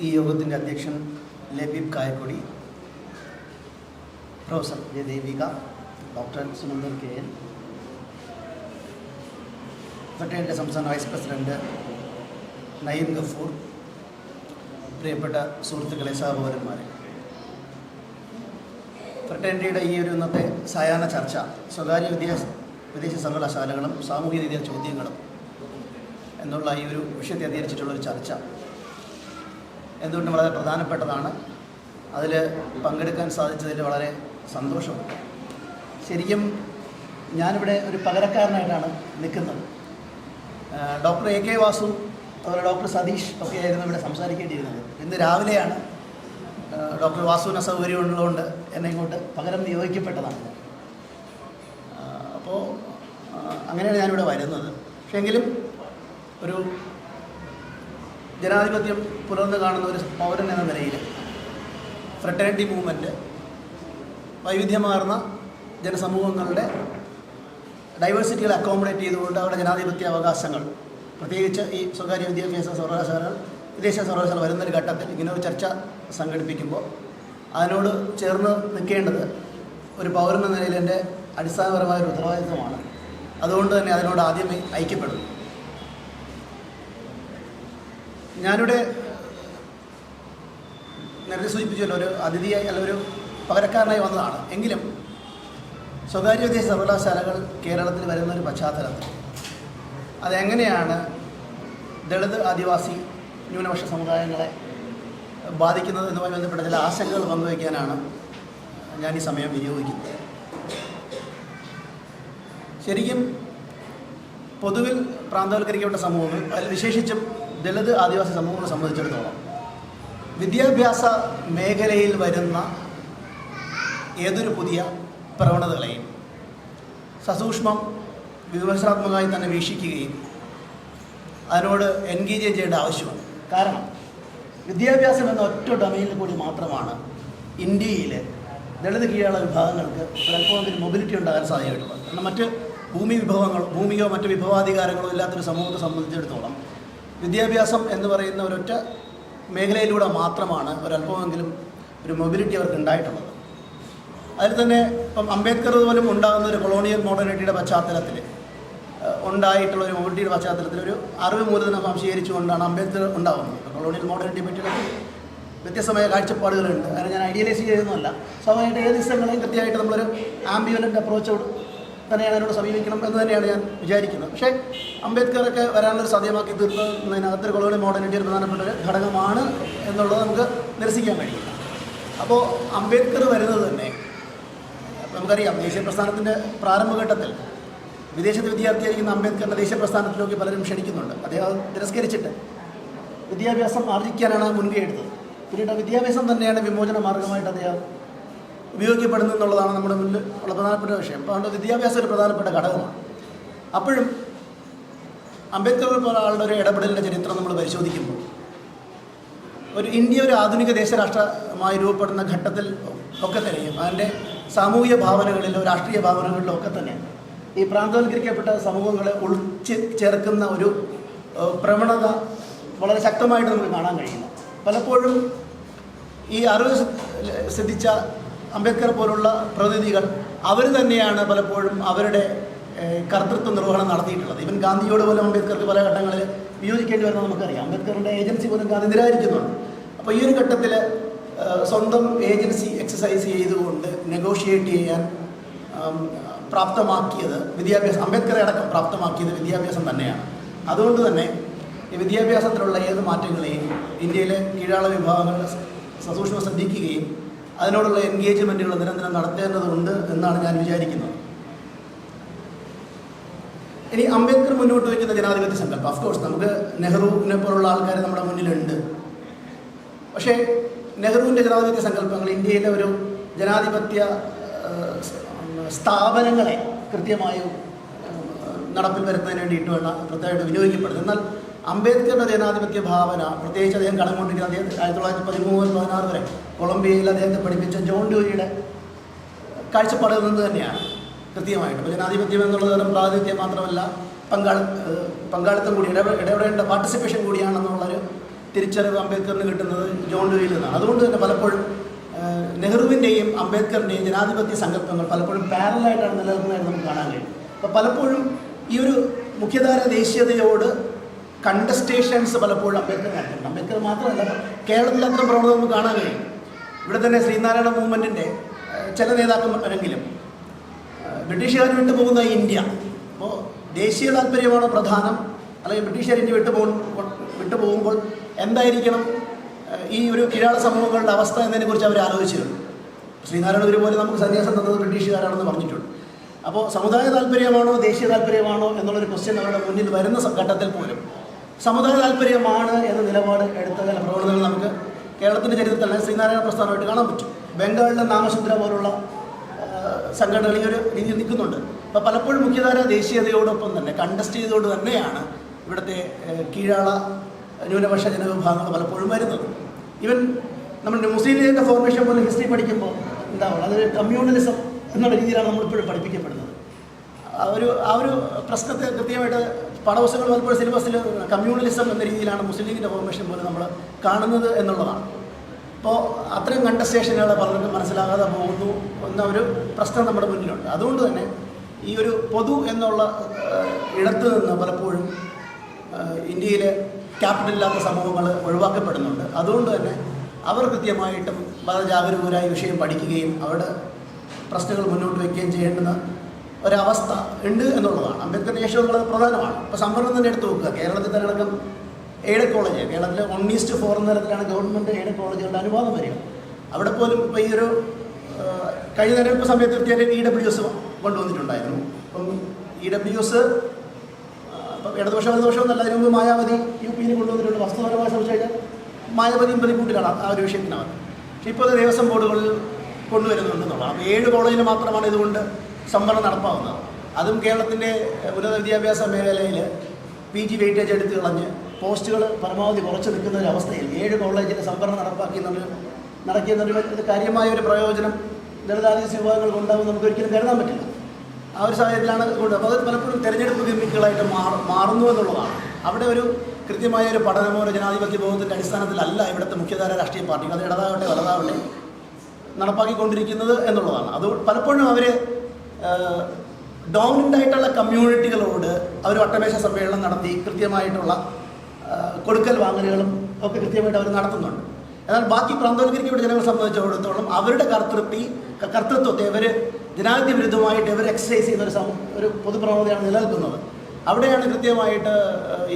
ഈ യോഗത്തിന്റെ അധ്യക്ഷൻ Labeeb Kayakkodi professor Jayadevika doctor Sunandan K N ഫെറ്റേന്റെ സംസ്ഥാന വൈസ് പ്രസിഡന്റ് നയീം ഗഫൂർ പ്രിയപ്പെട്ട സുഹൃത്തുക്കളെ സഹോദരന്മാരെ. ഫ്രട്ടേണിറ്റിയുടെ ഈ ഒരു ഇന്നത്തെ സായാഹ്ന ചർച്ച സ്വകാര്യ വിദ്യാഭ്യാസ വിദേശ സർവകലാശാലകളും സാമൂഹിക രീതിയിൽ ചോദ്യങ്ങളും എന്നുള്ള ഈ ഒരു വിഷയത്തെ അധികരിച്ചിട്ടുള്ള ഒരു ചർച്ച എന്തുകൊണ്ടും വളരെ പ്രധാനപ്പെട്ടതാണ്. അതിൽ പങ്കെടുക്കാൻ സാധിച്ചതിൽ വളരെ സന്തോഷമുണ്ട്. ശരിക്കും ഞാനിവിടെ ഒരു പകരക്കാരനായിട്ടാണ് നിൽക്കുന്നത്. ഡോക്ടർ എ കെ വാസു അതുപോലെ ഡോക്ടർ സതീഷ് ഒക്കെ ആയിരുന്നു ഇവിടെ സംസാരിക്കേണ്ടിയിരുന്നത്. ഇന്ന് രാവിലെയാണ് ഡോക്ടർ വാസുവിന് അസൗകര്യം ഉള്ളതുകൊണ്ട് എന്നെ ഇങ്ങോട്ട് പകരം നിയോഗിക്കപ്പെട്ടതാണ്. അപ്പോൾ അങ്ങനെയാണ് ഞാനിവിടെ വരുന്നത്. പക്ഷേ എങ്കിലും ഒരു ജനാധിപത്യം പുലർന്നു കാണുന്ന ഒരു പൗരൻ എന്ന നിലയിൽ ഫ്രട്ടേണിറ്റി മൂവ്മെന്റ് വൈവിധ്യമാർന്ന ജനസമൂഹങ്ങളുടെ ഡൈവേഴ്സിറ്റികളെ അക്കോമഡേറ്റ് ചെയ്തുകൊണ്ട് അവരുടെ ജനാധിപത്യ അവകാശങ്ങൾ പ്രത്യേകിച്ച് ഈ സ്വകാര്യ വിദ്യാഭ്യാസ സർവകലാശാലകൾ വിദേശ സർവകലാശാല വരുന്നൊരു ഘട്ടത്തിൽ ഇങ്ങനെ ഒരു ചർച്ച സംഘടിപ്പിക്കുമ്പോൾ അതിനോട് ചേർന്ന് നിൽക്കേണ്ടത് ഒരു പൗരൻ എന്ന നിലയിൽ എന്റെ അടിസ്ഥാനപരമായ ഒരു ഉത്തരവാദിത്വമാണ് അതുകൊണ്ട് തന്നെ അതിനോട് ആദ്യമേ ഐക്യപ്പെടുന്നു. ഞാനിവിടെ നേരത്തെ സൂചിപ്പിച്ചല്ലോ ഒരു അതിഥിയായി അല്ല ഒരു പകരക്കാരനായി വന്നതാണ്. എങ്കിലും സ്വകാര്യ വിദേശ സർവകലാശാലകൾ കേരളത്തിൽ വരുന്ന ഒരു പശ്ചാത്തലത്തിൽ അതെങ്ങനെയാണ് ദളിത് ആദിവാസി ന്യൂനപക്ഷ സമുദായങ്ങളെ ബാധിക്കുന്നത് എന്നുമായി ബന്ധപ്പെട്ട ചില ആശങ്കകൾ പങ്കുവയ്ക്കാനാണ് ഞാൻ ഈ സമയം വിനിയോഗിക്കുന്നത്. ശരിക്കും പൊതുവിൽ പ്രാന്തവൽക്കരിക്കപ്പെട്ട സമൂഹങ്ങൾ അതിൽ വിശേഷിച്ചും ദളിത് ആദിവാസി സമൂഹങ്ങളെ സംബന്ധിച്ചിടത്തോളം വിദ്യാഭ്യാസ മേഖലയിൽ വരുന്ന ഏതൊരു പുതിയ പ്രവണതകളെയും സസൂക്ഷ്മം വിമർശനാത്മകമായി തന്നെ വീക്ഷിക്കുകയും അതിനോട് എൻഗേജ് ചെയ്യേണ്ട ആവശ്യമാണ് കാരണം വിദ്യാഭ്യാസം എന്ന ഒറ്റ ഡൊമൈനിൽ കൂടി മാത്രമാണ് ഇന്ത്യയിലെ ദളിത് കീഴുള്ള വിഭാഗങ്ങൾക്ക് ഒരല്പമെങ്കിലും മൊബിലിറ്റി ഉണ്ടാകാൻ സാധ്യതയുള്ളത്. കാരണം മറ്റ് ഭൂമി വിഭവങ്ങൾ ഭൂമിയോ മറ്റ് വിഭവാധികാരങ്ങളോ ഇല്ലാത്തൊരു സമൂഹത്തെ സംബന്ധിച്ചിടത്തോളം വിദ്യാഭ്യാസം എന്ന് പറയുന്ന ഒരൊറ്റ മേഖലയിലൂടെ മാത്രമാണ് ഒരല്പമെങ്കിലും ഒരു മൊബിലിറ്റി അവർക്ക് ഉണ്ടായിട്ടുള്ളത്. അതിൽ തന്നെ ഇപ്പം അംബേദ്കർ പോലും ഉണ്ടാകുന്ന ഒരു കൊളോണിയൽ മോഡേണിറ്റിയുടെ പശ്ചാത്തലത്തിൽ ഉണ്ടായിട്ടുള്ള ഒരു മൊബിലിറ്റിയുടെ പശ്ചാത്തലത്തിൽ ഒരു അറിവ് മൂലധനം സംശീകരിച്ചുകൊണ്ടാണ് അംബേദ്കർ ഉണ്ടാകുന്നത് കൊളോണിയൽ മോഡേണിറ്റിയെ പറ്റിയുള്ള വ്യത്യസ്തമായ കാഴ്ചപ്പാടുകളുണ്ട്. അങ്ങനെ ഞാൻ ഐഡിയലൈസ് ചെയ്യുന്നതല്ല. സ്വാഭാവികമായിട്ട് ഏത് ദിവസങ്ങളെയും കൃത്യമായിട്ട് നമ്മളൊരു ആംബിയുലന്റ് അപ്രോച്ചോട് തന്നെയാണ് അതിനോട് സമീപിക്കണം എന്ന് തന്നെയാണ് ഞാൻ വിചാരിക്കുന്നത്. പക്ഷേ അംബേദ്കറൊക്കെ വരാനുള്ള സാധ്യമാക്കി തീർത്തതിനകത്തൊരു കൊളോണി മോഡേണിറ്റി ഒരു പ്രധാനപ്പെട്ട ഒരു ഘടകമാണ് എന്നുള്ളത് നമുക്ക് നിരസിക്കാൻ കഴിയില്ല അപ്പോൾ അംബേദ്കർ വരുന്നത് തന്നെ നമുക്കറിയാം ദേശീയ പ്രസ്ഥാനത്തിന്റെ പ്രാരംഭഘട്ടത്തിൽ വിദേശത്ത് വിദ്യാർത്ഥിയായിരിക്കുന്ന അംബേദ്കറിന്റെ ദേശീയ പ്രസ്ഥാനത്തിലേക്ക് പലരും ക്ഷണിക്കുന്നുണ്ട്. അദ്ദേഹം തിരസ്കരിച്ചിട്ട് വിദ്യാഭ്യാസം ആർജിക്കാനാണ് മുൻകൈ എടുത്തത്. പിന്നീട് വിദ്യാഭ്യാസം തന്നെയാണ് വിമോചന മാർഗമായിട്ട് അദ്ദേഹം ഉപയോഗിക്കപ്പെടുന്നു എന്നുള്ളതാണ് നമ്മുടെ മുന്നിൽ ഉള്ള പ്രധാനപ്പെട്ട വിഷയം. അപ്പോൾ അതുകൊണ്ട് വിദ്യാഭ്യാസം ഒരു പ്രധാനപ്പെട്ട ഘടകമാണ്. അപ്പോഴും അംബേദ്കർ പോലെ ആളുടെ ഒരു ഇടപെടലിന്റെ ചരിത്രം നമ്മൾ പരിശോധിക്കുമ്പോൾ ഒരു ഇന്ത്യ ഒരു ആധുനിക ദേശരാഷ്ട്രമായി രൂപപ്പെടുന്ന ഘട്ടത്തിൽ ഒക്കെ തന്നെയും അതിന്റെ സാമൂഹിക ഭാവനകളിലോ രാഷ്ട്രീയ ഭാവനകളിലോ ഒക്കെ തന്നെ ഈ പ്രാന്തവൽക്കരിക്കപ്പെട്ട സമൂഹങ്ങളെ ഒളിച്ച് ചേർക്കുന്ന ഒരു പ്രവണത വളരെ ശക്തമായിട്ട് നമുക്ക് കാണാൻ കഴിയുന്നു. പലപ്പോഴും ഈ അറിവ് സിദ്ധിച്ച അംബേദ്കർ പോലുള്ള പ്രതിനിധികൾ അവർ തന്നെയാണ് പലപ്പോഴും അവരുടെ കർത്തൃത്വ നിർവഹണം നടത്തിയിട്ടുള്ളത്. ഇവൻ ഗാന്ധിയോട് പോലും അംബേദ്കർക്ക് പല ഘട്ടങ്ങളിൽ വിയോജിക്കേണ്ടി വരുന്നത് നമുക്കറിയാം. അംബേദ്കറിന്റെ ഏജൻസി പോലും ഗാന്ധി നിരാകരിക്കുന്നുണ്ട്. അപ്പോൾ ഈ ഒരു ഘട്ടത്തിൽ സ്വന്തം ഏജൻസി എക്സസൈസ് ചെയ്തുകൊണ്ട് നെഗോഷിയേറ്റ് ചെയ്യാൻ പ്രാപ്തമാക്കിയത് വിദ്യാഭ്യാസം അംബേദ്കറെ അടക്കം പ്രാപ്തമാക്കിയത് വിദ്യാഭ്യാസം തന്നെയാണ്. അതുകൊണ്ട് തന്നെ വിദ്യാഭ്യാസത്തിലുള്ള ഏത് മാറ്റങ്ങളെയും ഇന്ത്യയിലെ കീഴാള വിഭാഗങ്ങൾ സസൂക്ഷ്മം ശ്രദ്ധിക്കുകയും അതിനോടുള്ള എൻഗേജ്മെന്റുകൾ നിരന്തരം നടത്തേണ്ടതുണ്ട് എന്നാണ് ഞാൻ വിചാരിക്കുന്നത്. ഇനി അംബേദ്കർ മുന്നോട്ട് വയ്ക്കുന്ന ജനാധിപത്യ സങ്കല്പം. അഫ്കോഴ്സ് നമുക്ക് നെഹ്റുവിനെ പോലുള്ള ആൾക്കാർ നമ്മുടെ മുന്നിലുണ്ട്. പക്ഷേ നെഹ്റുവിന്റെ ജനാധിപത്യ സങ്കല്പങ്ങൾ ഇന്ത്യയിലെ ഒരു ജനാധിപത്യ സ്ഥാപനങ്ങളെ കൃത്യമായി നടപ്പിൽ വരുത്തുന്നതിന് വേണ്ടിയിട്ടുള്ള വേണ്ട പ്രത്യേകമായിട്ട് വിനിയോഗിക്കപ്പെടുന്നത് എന്നാൽ അംബേദ്കറുടെ ജനാധിപത്യ ഭാവന പ്രത്യേകിച്ച് അദ്ദേഹം കടം കൊണ്ടിരിക്കുന്ന അദ്ദേഹം ആയിരത്തി തൊള്ളായിരത്തി പതിമൂന്ന് പതിനാറ് വരെ കൊളംബിയയിൽ അദ്ദേഹത്തെ പഠിപ്പിച്ച ജോൺ ഡ്യൂരിയുടെ കാഴ്ചപ്പാടിൽ നിന്ന് തന്നെയാണ് കൃത്യമായിട്ട്. അപ്പോൾ ജനാധിപത്യം എന്നുള്ളത് തരം പ്രാതിനിധ്യം മാത്രമല്ല പങ്കാളി പങ്കാളിത്തം കൂടി ഇടപെ ഇടപെടേണ്ട പാർട്ടിസിപ്പേഷൻ കൂടിയാണെന്നുള്ളൊരു തിരിച്ചറിവ് അംബേദ്കറിന് കിട്ടുന്നത് ജോൺ ഡുവിയിൽ നിന്നാണ്. അതുകൊണ്ട് തന്നെ പലപ്പോഴും നെഹ്റുവിന്റെയും അംബേദ്കറിന്റെയും ജനാധിപത്യ സങ്കല്പങ്ങൾ പലപ്പോഴും പാരലായിട്ടാണ് നിലനിൽക്കുന്നതായിട്ട് നമുക്ക് കാണാൻ കഴിയും. അപ്പോൾ പലപ്പോഴും ഈ ഒരു മുഖ്യധാര ദേശീയതയോട് കണ്ടസ്റ്റേഷൻസ് പലപ്പോഴും അംബേദ്കർ കാണിക്കുന്നുണ്ട് അംബേദ്കർ മാത്രമല്ല കേരളത്തിൽ അത്തരം പ്രവണത നമുക്ക് കാണാൻ കഴിയും ഇവിടെ തന്നെ ശ്രീനാരായണ മൂവ്മെന്റിന്റെ ചില നേതാക്കന്മാരെങ്കിലും ബ്രിട്ടീഷുകാർ വിട്ടു പോകുന്ന ഇന്ത്യ അപ്പോൾ ദേശീയ താല്പര്യമാണ് പ്രധാനം? അല്ലെങ്കിൽ ബ്രിട്ടീഷുകാർ ഇന്ത്യ വിട്ടു പോകുമ്പോൾ വിട്ടു പോകുമ്പോൾ എന്തായിരിക്കണം? ഈ ഒരു കീഴാള സമൂഹങ്ങളുടെ അവസ്ഥ എന്നതിനെക്കുറിച്ച് അവർ ആലോചിച്ചിട്ടുണ്ട്. ശ്രീനാരായണ ഗുരു പോലെ നമുക്ക് സന്യാസം തന്നത് ബ്രിട്ടീഷുകാരാണെന്ന് പറഞ്ഞിട്ടുണ്ട്. അപ്പോൾ സമുദായ താല്പര്യമാണോ ദേശീയ താല്പര്യമാണോ എന്നുള്ളൊരു ക്വസ്റ്റ്യൻ അവരുടെ മുന്നിൽ വരുന്ന ഘട്ടത്തിൽ പോലും സമുദായ താല്പര്യമാണ് എന്ന നിലപാട് എടുത്ത ചില പ്രവണതകൾ നമുക്ക് കേരളത്തിന്റെ ചരിത്രത്തിൽ തന്നെ ശ്രീനാരായണ പ്രസ്ഥാനമായിട്ട് കാണാൻ പറ്റും. ബംഗാളിലെ നാമശുദ്ര പോലുള്ള സംഘടനകൾ ഈ ഒരു രീതിയിൽ നിൽക്കുന്നുണ്ട്. അപ്പോൾ പലപ്പോഴും മുഖ്യധാര ദേശീയതയോടൊപ്പം തന്നെ കണ്ടസ്റ്റ് ചെയ്തുകൊണ്ട് തന്നെയാണ് ഇവിടുത്തെ കീഴാള ന്യൂനപക്ഷ ജനവിഭാഗങ്ങൾ പലപ്പോഴും വരുന്നത്. ഈവൻ നമ്മൾ മുസ്ലിം ലീഗിന്റെ ഫോർമേഷൻ പോലെ ഹിസ്റ്ററി പഠിക്കുമ്പോൾ എന്താവുള്ളൂ അതൊരു കമ്മ്യൂണലിസം എന്നുള്ള രീതിയിലാണ് നമ്മളിപ്പോഴും പഠിപ്പിക്കപ്പെടുന്നത്. ആ ഒരു ആ ഒരു പ്രശ്നത്തെ കൃത്യമായിട്ട് പാഠപുസ്തകങ്ങൾ പലപ്പോഴും സിലബസിൽ കമ്മ്യൂണലിസം എന്ന രീതിയിലാണ് മുസ്ലിം ലീഗിന്റെ ഫോർമേഷൻ പോലെ നമ്മൾ കാണുന്നത് എന്നുള്ളതാണ്. അപ്പോൾ അത്തരം കണ്ടസ്റ്റേഷനുകൾ പലർക്കും മനസ്സിലാകാതെ പോകുന്നു എന്ന ഒരു പ്രശ്നം നമ്മുടെ മുന്നിലുണ്ട്. അതുകൊണ്ട് തന്നെ ഈ ഒരു പൊതു എന്നുള്ള ഇടത്ത് നിന്ന് പലപ്പോഴും ഇന്ത്യയിലെ ക്യാപിറ്റൽ ഇല്ലാത്ത സമൂഹങ്ങൾ ഒഴിവാക്കപ്പെടുന്നുണ്ട്. അതുകൊണ്ട് തന്നെ അവർ കൃത്യമായിട്ടും വളരെ ജാഗരൂകരായ വിഷയം പഠിക്കുകയും അവരുടെ പ്രശ്നങ്ങൾ മുന്നോട്ട് വയ്ക്കുകയും ചെയ്യേണ്ടുന്ന ഒരവസ്ഥ ഉണ്ട് എന്നുള്ളതാണ്. അംബേദ്കർ ശേഷം എന്നുള്ളത് പ്രധാനമാണ്. ഇപ്പോൾ സംവരണം തന്നെ എടുത്ത് നോക്കുക. കേരളത്തിൽ തന്നെ അടക്കം എയ്ഡ് കോളേജ് കേരളത്തിലെ വൺ ഈസ്റ്റ് ഫോർ തരത്തിലാണ് ഗവൺമെന്റ് എയ്ഡ് കോളേജുകളുടെ അനുവാദം വരിക. അവിടെ പോലും ഇപ്പോൾ ഈ ഒരു കഴിഞ്ഞ തെരഞ്ഞെടുപ്പ് സമയത്ത് തീർച്ചയായിട്ടും ഇ ഡബ്ല്യു എസ് കൊണ്ടുവന്നിട്ടുണ്ടായിരുന്നു. അപ്പം ഇ ഡബ്ല്യു എസ് ഇപ്പം ഇടതുപക്ഷം വലതുപക്ഷം എന്നല്ല അതിന് മുമ്പ് മായാവതി യു പിയിൽ കൊണ്ടുവന്നിട്ടുണ്ട് വസ്തുപരമായ ശ്രമിച്ചു മായാവതിയും പ്രതികൂട്ടിലാണ് ആ ഒരു വിഷയത്തിനകത്ത്. പക്ഷേ ഇപ്പോൾ ദേവസ്വം ബോർഡുകളിൽ കൊണ്ടുവരുന്നുണ്ടെന്നുള്ളതാണ് അപ്പോൾ ഏഴ് കോളേജിൽ മാത്രമാണ് ഇതുകൊണ്ട് സംവരണം നടപ്പാവുന്നത് അതും കേരളത്തിന്റെ ഉന്നത വിദ്യാഭ്യാസ മേഖലയിൽ പി ജി വെയിറ്റേജ് എടുത്ത് കളഞ്ഞ് പോസ്റ്റുകൾ പരമാവധി കുറച്ച് നിൽക്കുന്ന ഒരു അവസ്ഥയിൽ ഏഴ് കോളേജിൽ സംവരണം നടപ്പാക്കി നടക്കിയെന്നൊരു കാര്യമായ ഒരു പ്രയോജനം ദളിതാദിവാസി വിഭാഗങ്ങൾക്ക് ഉണ്ടാകും നമുക്ക് ഒരിക്കലും കരുതാൻ പറ്റില്ല. ആ ഒരു സാഹചര്യത്തിലാണ് കൊണ്ട് അപ്പോൾ അത് പലപ്പോഴും തിരഞ്ഞെടുപ്പ് ഗിമ്മിക്കുകളായിട്ട് മാറ മാറുന്നു എന്നുള്ളതാണ്. അവിടെ ഒരു കൃത്യമായ ഒരു പഠനമോ ഒരു ജനാധിപത്യ ബോധത്തിന്റെ അടിസ്ഥാനത്തിലല്ല ഇവിടുത്തെ മുഖ്യധാര രാഷ്ട്രീയ പാർട്ടികൾ. അത് ഇടതാവട്ടെ വലതാവട്ടെ നടപ്പാക്കിക്കൊണ്ടിരിക്കുന്നത് എന്നുള്ളതാണ്. അത് പലപ്പോഴും അവർ ഡോമിനന്റ് ആയിട്ടുള്ള കമ്മ്യൂണിറ്റികളോട് അവർ വട്ടമേശ സമ്മേളനം നടത്തി കൃത്യമായിട്ടുള്ള കൊടുക്കൽ വാങ്ങലുകളും ഒക്കെ കൃത്യമായിട്ട് അവർ നടത്തുന്നുണ്ട്. എന്നാൽ ബാക്കി പ്രാന്തവൽക്കരിക്കപ്പെട്ട ജനങ്ങളെ സംബന്ധിച്ചിടത്തോളം അവരുടെ കർത്തൃത്തി കർത്തൃത്വത്തെ അവർ ജനാധിപത്യ വിരുദ്ധമായിട്ട് ഇവർ എക്സസൈസ് ചെയ്യുന്ന ഒരു ഒരു പൊതുപ്രവണതയാണ് നിലനിൽക്കുന്നത്. അവിടെയാണ് കൃത്യമായിട്ട്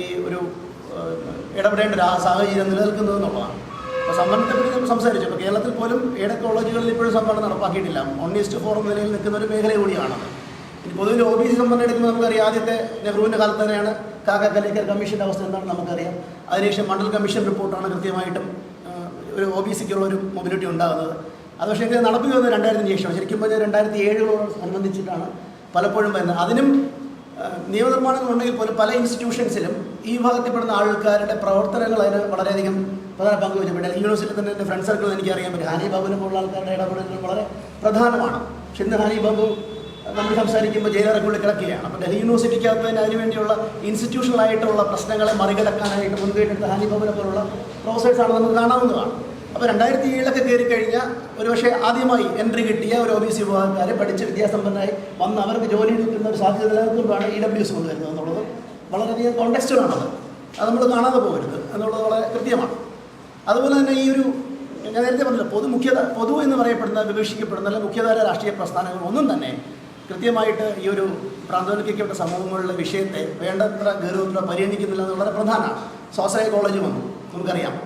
ഈ ഒരു ഇടപെടേണ്ട ഒരു സാഹചര്യം നിലനിൽക്കുന്നത് എന്നുള്ളതാണ്. അപ്പോൾ സംവരണത്തെപ്പറ്റി നമ്മൾ സംസാരിച്ചു. അപ്പോൾ കേരളത്തിൽ പോലും ഏടെ കോളേജുകളിൽ ഇപ്പോഴും സംവരണം നടപ്പാക്കിയിട്ടില്ല. വൺ ഫോറം നിലയിൽ നിൽക്കുന്ന ഒരു മേഖല കൂടിയാണ്. ഇനി പൊതുവിൽ ഒ ബി സി സംവരണം എടുക്കുമ്പോൾ നമുക്കറിയാം ആദ്യത്തെ നെഹ്റുവിന്റെ കാലത്ത് തന്നെയാണ് കാക്ക കലേക്കർ കമ്മീഷന്റെ അവസ്ഥ എന്താണെന്ന് നമുക്കറിയാം. അതിനുശേഷം മണ്ഡൽ കമ്മീഷൻ റിപ്പോർട്ടാണ് കൃത്യമായിട്ടും ഒരു ഒ ബി സിക്കുള്ള ഒരു മൊബിലിറ്റി ഉണ്ടാകുന്നത്. അത് പക്ഷേ ഇത് നടപ്പിൽ വന്നത് രണ്ടായിരത്തിന് ശേഷം ശരിക്കും പറഞ്ഞാൽ രണ്ടായിരത്തി ഏഴിനോട് അനുബന്ധിച്ചിട്ടാണ് പലപ്പോഴും വരുന്നത്. അതിനും നിയമനിർമ്മാണങ്ങളുണ്ടെങ്കിൽ പോലും പല ഇൻസ്റ്റിറ്റ്യൂഷൻസിലും ഈ വിഭാഗത്തിൽപ്പെടുന്ന ആൾക്കാരുടെ പ്രവർത്തനങ്ങൾ അതിന് വളരെയധികം പ്രധാന പങ്ക് വഹിച്ചിട്ടുണ്ട് യൂണിവേഴ്സിറ്റി തന്നെ എന്റെ ഫ്രണ്ട് സർക്കിൾ എനിക്ക് അറിയാൻ പറ്റും ഹാനി ബാബുവിനെ പോലുള്ള ആൾക്കാരുടെ ഇടപെടലുകൾ വളരെ പ്രധാനമാണ്. പക്ഷെ ഇന്ന് ഹാനി ബാബു നമ്മൾ സംസാരിക്കുമ്പോൾ ജയിലറക്കുള്ളിൽ കിടക്കുകയാണ്. അപ്പോൾ ഡൽഹി യൂണിവേഴ്സിറ്റിക്കകത്ത് തന്നെ അതിനുവേണ്ടിയുള്ള ഇൻസ്റ്റിറ്റ്യൂഷണൽ ആയിട്ടുള്ള പ്രശ്നങ്ങളെ മറികടക്കാനായിട്ട് മുൻകൈയെടുത്ത ഹാനി ബാബുവിനെ പോലുള്ള പ്രൊഫസേഴ്സാണ് നമുക്ക് കാണാവുന്നതാണ്. അപ്പോൾ രണ്ടായിരത്തി ഏഴിലൊക്കെ കയറി കഴിഞ്ഞാൽ ഒരുപക്ഷെ ആദ്യമായി എൻട്രി കിട്ടിയ ഒരു ഒ ബി സി വിഭാഗക്കാരെ പഠിച്ച് വിദ്യാസമ്പന്നരായി വന്ന് അവർക്ക് ജോലി കിട്ടുന്ന ഒരു സാധ്യത നിലനിൽക്കുമ്പോഴാണ് ഇ ഡബ്ല്യു എസ് കൊണ്ടുവരുന്നത് എന്നുള്ളത് വളരെയധികം കോണ്ടെക്സ്റ്റുകളാണത് അത്. നമ്മൾ കാണാതെ പോകരുത്. എന്നുള്ളത് വളരെ കൃത്യമാണ്. അതുപോലെ തന്നെ ഈ ഒരു ഞാൻ നേരത്തെ പറഞ്ഞില്ല പൊതു മുഖ്യത പൊതു എന്ന് പറയപ്പെടുന്ന വിവക്ഷിക്കപ്പെടുന്ന അല്ലെങ്കിൽ മുഖ്യധാര രാഷ്ട്രീയ പ്രസ്ഥാനങ്ങൾ ഒന്നും തന്നെ കൃത്യമായിട്ട് ഈ ഒരു പ്രാന്തവൽക്കരിക്കപ്പെട്ട സമൂഹങ്ങളുടെ വിഷയത്തെ വേണ്ടത്ര ഗൗരവത്തിലോ പരിഗണിക്കുന്നില്ല എന്ന് വളരെ പ്രധാനമാണ്. സ്വാശ്രയ കോളേജ് വന്നു. നമുക്കറിയാം.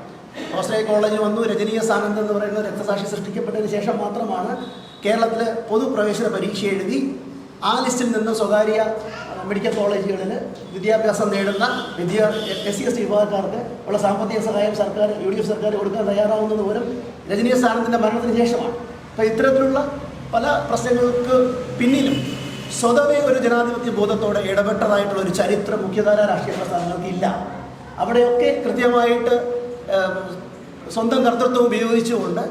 സ്വാശ്രയ കോളേജ് വന്നു. രജനീയ സാനന്ദ് എന്ന് പറയുന്ന രക്തസാക്ഷി സൃഷ്ടിക്കപ്പെട്ടതിന് ശേഷം മാത്രമാണ് കേരളത്തിലെ പൊതുപ്രവേശന പരീക്ഷ എഴുതി ആ ലിസ്റ്റിൽ നിന്ന് സ്വകാര്യ മെഡിക്കൽ കോളേജുകളിൽ വിദ്യാഭ്യാസം നേടുന്ന വിദ്യാ എസ് സി എസ് ടി വിഭാഗക്കാർക്ക് ഉള്ള സാമ്പത്തിക സഹായം സർക്കാർ യു ഡി എഫ് സർക്കാർ കൊടുക്കാൻ തയ്യാറാവുന്നത് പോലും രജനീയ സ്ഥാനത്തിന്റെ മരണത്തിന് ശേഷമാണ്. അപ്പോൾ ഇത്തരത്തിലുള്ള പല പ്രശ്നങ്ങൾക്ക് പിന്നിലും സ്വതവേ ഒരു ജനാധിപത്യ ബോധത്തോടെ ഇടപെട്ടതായിട്ടുള്ള ഒരു ചരിത്ര മുഖ്യധാര രാഷ്ട്രീയ പ്രസ്ഥാനങ്ങൾക്ക് ഇല്ല. അവിടെയൊക്കെ കൃത്യമായിട്ട് സ്വന്തം കർത്തൃത്വം ഉപയോഗിച്ചുകൊണ്ട്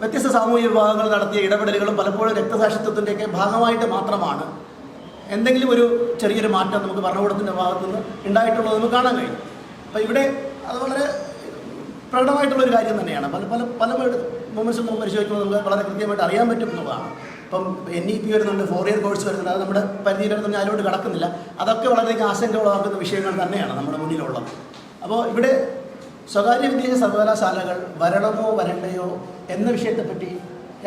വ്യത്യസ്ത സാമൂഹ്യ വിഭാഗങ്ങൾ നടത്തിയ ഇടപെടലുകളും പലപ്പോഴും രക്തസാക്ഷിത്വത്തിന്റെയൊക്കെ ഭാഗമായിട്ട് മാത്രമാണ്. എന്തെങ്കിലും ഒരു ചെറിയൊരു മാറ്റം നമുക്ക് ഭരണകൂടത്തിന്റെ ഭാഗത്തുനിന്ന് ഉണ്ടായിട്ടുള്ളത് നമുക്ക് കാണാൻ കഴിയും. അപ്പോൾ ഇവിടെ അത് വളരെ പ്രകടമായിട്ടുള്ള ഒരു കാര്യം തന്നെയാണ്. പല പല പല മൊമെന്റ്സും നമുക്ക് പരിശോധിക്കുമ്പോൾ നമുക്ക് വളരെ കൃത്യമായിട്ട് അറിയാൻ പറ്റും എന്നുള്ളതാണ്. ഇപ്പം എൻ ഇ പി വരുന്നുണ്ട് ഫോർ ഇയർ കോഴ്സ് വരുന്നുണ്ട് അത് നമ്മുടെ പരിധിയിലൊന്നും ഞാനോട് കടക്കുന്നില്ല. അതൊക്കെ വളരെയധികം ആശങ്ക ഉളവാക്കുന്ന വിഷയങ്ങൾ തന്നെയാണ് നമ്മുടെ മുന്നിലുള്ളത്. അപ്പോൾ ഇവിടെ സ്വകാര്യ വിദ്യാഭ്യാസ സർവകലാശാലകൾ വരണമോ വരണ്ടയോ എന്ന വിഷയത്തെപ്പറ്റി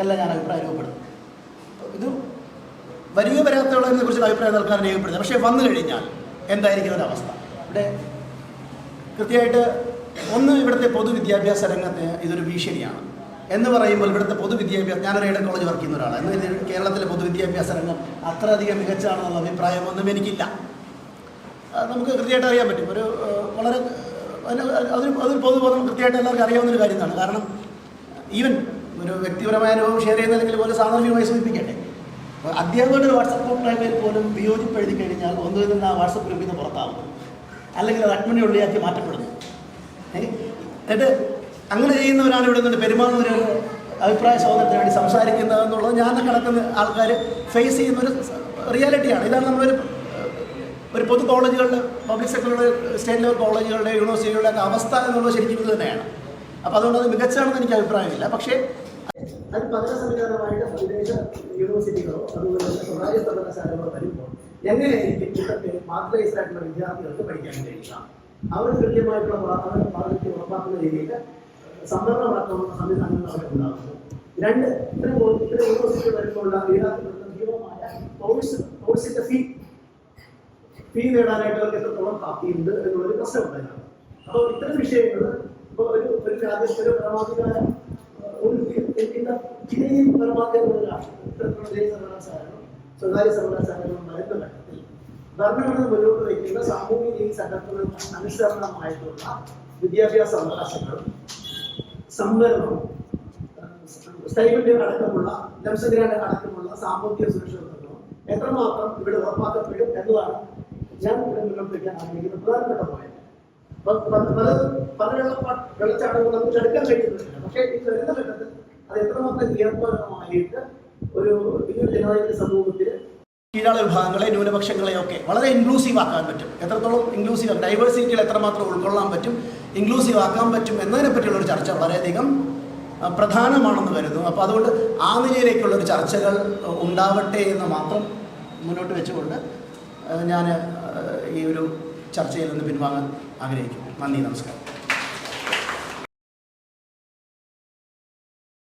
എല്ലാം ഞാൻ അഭിപ്രായം രൂപപ്പെടുന്നു ഇത് വരികയോ വരാത്തുള്ളതിനെ കുറിച്ച് അഭിപ്രായം നൽകാൻ രേഖപ്പെടുന്നത് പക്ഷേ വന്നു കഴിഞ്ഞാൽ എന്തായിരിക്കും ഒരു അവസ്ഥ? ഇവിടെ കൃത്യമായിട്ട് ഒന്ന് ഇവിടുത്തെ പൊതുവിദ്യാഭ്യാസ രംഗത്ത് ഇതൊരു ഭീഷണിയാണ്. എന്ന് പറയുമ്പോൾ ഇവിടുത്തെ പൊതുവിദ്യാഭ്യാസം ഞാനൊരു ഇടം കോളേജ് വർക്ക് ചെയ്യുന്ന ഒരാളാണ്. എന്ന് ഇത് കേരളത്തിലെ പൊതുവിദ്യാഭ്യാസ രംഗം അത്രയധികം മികച്ചാണെന്നുള്ള അഭിപ്രായമൊന്നും എനിക്കില്ല. നമുക്ക് കൃത്യമായിട്ട് അറിയാൻ പറ്റും. ഒരു വളരെ അതിന് അതൊരു അതൊരു പൊതുബോധം കൃത്യമായിട്ട് എല്ലാവർക്കും അറിയാവുന്ന ഒരു കാര്യമാണ് കാരണം ഈവൻ ഒരു വ്യക്തിപരമായ അനുഭവം ഷെയർ ചെയ്യുന്നില്ലെങ്കിൽ പോലെ സാന്ദർഭികമായി സൂചിപ്പിക്കട്ടെ. അധ്യാപകരുടെ ഒരു വാട്സപ്പ് ഗ്രൂപ്പിൽ പോലും വിയോജിപ്പ് എഴുതി കഴിഞ്ഞാൽ ഒന്നിൽ നിന്ന് ആ വാട്സപ്പ് ഗ്രൂപ്പിൽ നിന്ന് പുറത്താവുന്നു അല്ലെങ്കിൽ അത് അഡ്മിനെ ഉള്ളിയാക്കി മാറ്റപ്പെടുന്നു? എന്നിട്ട് അങ്ങനെ ചെയ്യുന്നവരാണ് ഇവിടെ നിന്ന് പെരുമാറുന്ന ഒരു അഭിപ്രായ സ്വാതന്ത്ര്യത്തിന് വേണ്ടി സംസാരിക്കുന്നത് എന്നുള്ളത് ഞാൻ കിടക്കുന്ന ആൾക്കാർ ഫേസ് ചെയ്യുന്ന ഒരു റിയാലിറ്റിയാണ് ഇതാണ് നമ്മളൊരു ഒരു പൊതു കോളേജുകളുടെ പബ്ലിക് സെക്ടറുടെ സ്റ്റേറ്റ് ലെവൽ കോളേജുകളുടെ യൂണിവേഴ്സിറ്റികളുടെ ഒക്കെ അവസ്ഥ എന്നുള്ളത് ശരിക്കും ഇത് തന്നെയാണ്. അപ്പോൾ അതുകൊണ്ട് അത് മികച്ചതാണെന്ന് എനിക്ക് അഭിപ്രായമില്ല. പക്ഷേ അത് പകര സംവിധാനമായിട്ട് വിദേശ യൂണിവേഴ്സിറ്റികളോ അതുപോലെ തന്നെ സ്വകാര്യ സർവകലാശാലകളോ വരുമ്പോൾ എങ്ങനെയായിരിക്കും ഇവിടുത്തെ മാർക്കലൈസ്ഡ് ആയിട്ടുള്ള വിദ്യാർത്ഥികൾക്ക് പഠിക്കാൻ കഴിയുക അവർ കൃത്യമായിട്ടുള്ള അവരുടെ പ്രാതിനിധ്യം ഉറപ്പാക്കുന്ന രീതിയിൽ സംവരണമടക്കമുള്ള സംവിധാനങ്ങൾ അവിടെ ഉണ്ടാകുന്നു. രണ്ട് ഇത്തരം ഇത്തരം യൂണിവേഴ്സിറ്റി വരുമ്പോഴുള്ള ഈടാക്കപ്പെടുന്ന ഭീമമായ കോഴ്സ് കോഴ്സിന്റെ ഫീ ഫീ നേടാനായിട്ട് അവർക്ക് എത്രത്തോളം പ്രാപ്തിയുണ്ട് എന്നുള്ളൊരു പ്രശ്നമുണ്ടായിരുന്നു. അപ്പോൾ ഇത്തരം വിഷയങ്ങൾ ഇപ്പോൾ ഒരു ഒരു രാജ്യത്ത് ഒരു പരമാധികാര ഒരു സർവകലാശാലകളും സ്വകാര്യ ഭരണഘടന മുന്നോട്ട് വയ്ക്കുന്ന സാമൂഹിക നീതി അനുസരണമായിട്ടുള്ള വിദ്യാഭ്യാസ അവകാശങ്ങളും സംവരണം സ്റ്റൈബിന്റെ അടക്കമുള്ള ലംസഗ്രാൻഡ് അടക്കമുള്ള സാമൂഹിക സുരക്ഷിതത്വങ്ങളും എത്രമാത്രം ഇവിടെ ഉറപ്പാക്കപ്പെടും എന്നതാണ് ഞാൻ ഇവിടെ മുന്നോട്ട് വയ്ക്കാൻ ആഗ്രഹിക്കുന്ന പ്രധാനപ്പെട്ട പക്ഷേ അത് ഒരു സമൂഹത്തിൽ കീഴാള വിഭാഗങ്ങളെ ന്യൂനപക്ഷങ്ങളെ ഒക്കെ വളരെ ഇൻക്ലൂസീവ് ആക്കാൻ പറ്റും. എത്രത്തോളം ഇൻക്ലൂസീവ് ഡൈവേഴ്സിറ്റിയിൽ എത്രമാത്രം ഉൾക്കൊള്ളാൻ പറ്റും ഇൻക്ലൂസീവ് ആക്കാൻ പറ്റും എന്നതിനെ പറ്റിയുള്ള ഒരു ചർച്ച വളരെയധികം പ്രധാനമാണെന്ന് കരുതുന്നു. അപ്പോൾ അതുകൊണ്ട് ആ നിലയിലേക്കുള്ള ഒരു ചർച്ചകൾ ഉണ്ടാവട്ടെ എന്ന് മാത്രം മുന്നോട്ട് വെച്ചുകൊണ്ട് ഞാൻ ഈ ഒരു ചർച്ചയിൽ നിന്ന് പിൻവാങ്ങാൻ ആഗ്രഹിക്കുന്നു. നന്ദി നമസ്കാരം.